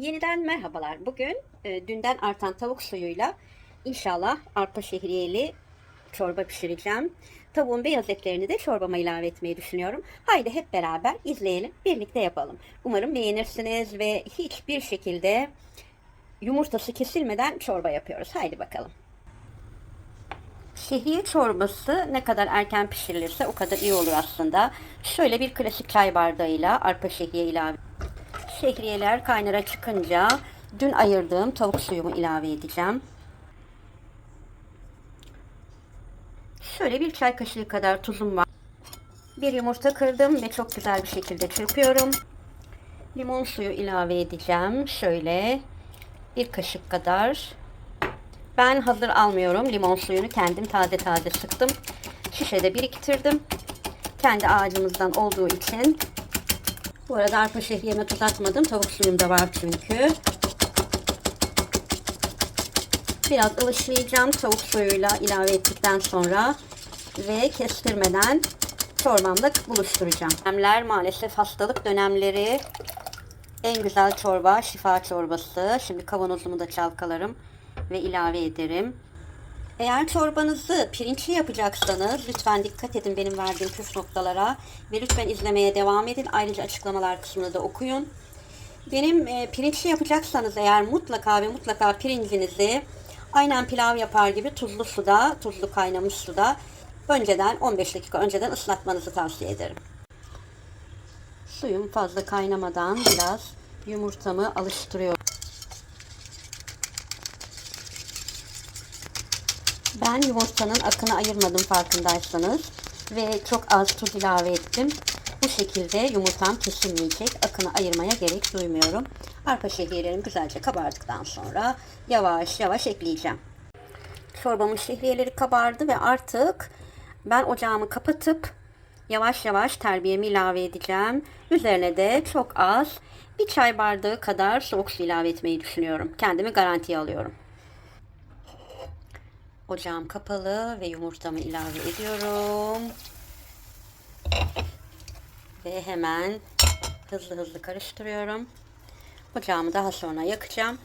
Yeniden merhabalar. Bugün e, dünden artan tavuk suyuyla inşallah arpa şehriyeli çorba pişireceğim. Tavuğun beyaz etlerini de çorbama ilave etmeyi düşünüyorum. Haydi hep beraber izleyelim, birlikte yapalım. Umarım beğenirsiniz ve hiçbir şekilde yumurtası kesilmeden çorba yapıyoruz. Haydi bakalım. Şehriye çorbası ne kadar erken pişirilirse o kadar iyi olur aslında. Şöyle bir klasik çay bardağıyla arpa şehriye ilave Şehriyeler kaynara çıkınca dün ayırdığım tavuk suyumu ilave edeceğim. Şöyle bir çay kaşığı kadar tuzum var. Bir yumurta kırdım ve çok güzel bir şekilde çırpıyorum. Limon suyu ilave edeceğim. Şöyle bir kaşık kadar. Ben hazır almıyorum. Limon suyunu kendim taze taze sıktım. Şişede biriktirdim. Kendi ağacımızdan olduğu için bu arada arpa şehriyeme tuz atmadım. Tavuk suyum da var çünkü. Biraz ılışlayacağım tavuk suyuyla ilave ettikten sonra ve kestirmeden çorbamda buluşturacağım. Dönemler maalesef hastalık dönemleri en güzel çorba şifa çorbası. Şimdi kavanozumu da çalkalarım ve ilave ederim. Eğer çorbanızı pirinçli yapacaksanız lütfen dikkat edin benim verdiğim püf noktalara ve lütfen izlemeye devam edin. Ayrıca açıklamalar kısmını da okuyun. Benim e, pirinçli yapacaksanız eğer mutlaka ve mutlaka pirincinizi aynen pilav yapar gibi tuzlu suda, tuzlu kaynamış suda önceden 15 dakika önceden ıslatmanızı tavsiye ederim. Suyum fazla kaynamadan biraz yumurtamı alıştırıyorum. Ben yumurtanın akını ayırmadım farkındaysanız ve çok az tuz ilave ettim. Bu şekilde yumurtam kesilmeyecek. Akını ayırmaya gerek duymuyorum. Arpa şehriyelerim güzelce kabardıktan sonra yavaş yavaş ekleyeceğim. Çorbamın şehriyeleri kabardı ve artık ben ocağımı kapatıp yavaş yavaş terbiyemi ilave edeceğim. Üzerine de çok az bir çay bardağı kadar soğuk su ilave etmeyi düşünüyorum. Kendimi garantiye alıyorum. Ocağım kapalı ve yumurtamı ilave ediyorum. Ve hemen hızlı hızlı karıştırıyorum. Ocağımı daha sonra yakacağım.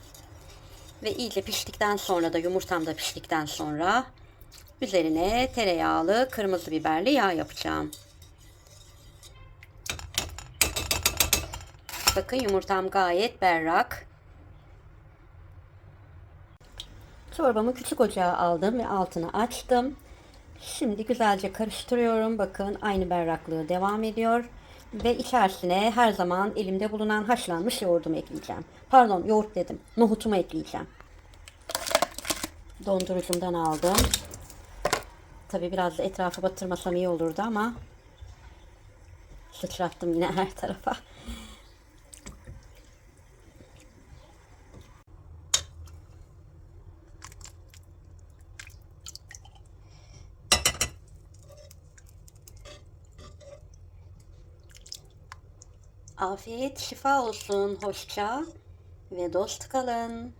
Ve iyice piştikten sonra da yumurtam da piştikten sonra üzerine tereyağlı kırmızı biberli yağ yapacağım. Bakın yumurtam gayet berrak. Çorbamı küçük ocağa aldım ve altını açtım. Şimdi güzelce karıştırıyorum. Bakın aynı berraklığı devam ediyor. Ve içerisine her zaman elimde bulunan haşlanmış yoğurdumu ekleyeceğim. Pardon yoğurt dedim. Nohutumu ekleyeceğim. Dondurucumdan aldım. Tabi biraz da etrafa batırmasam iyi olurdu ama sıçrattım yine her tarafa. Afiyet şifa olsun. Hoşça ve dost kalın.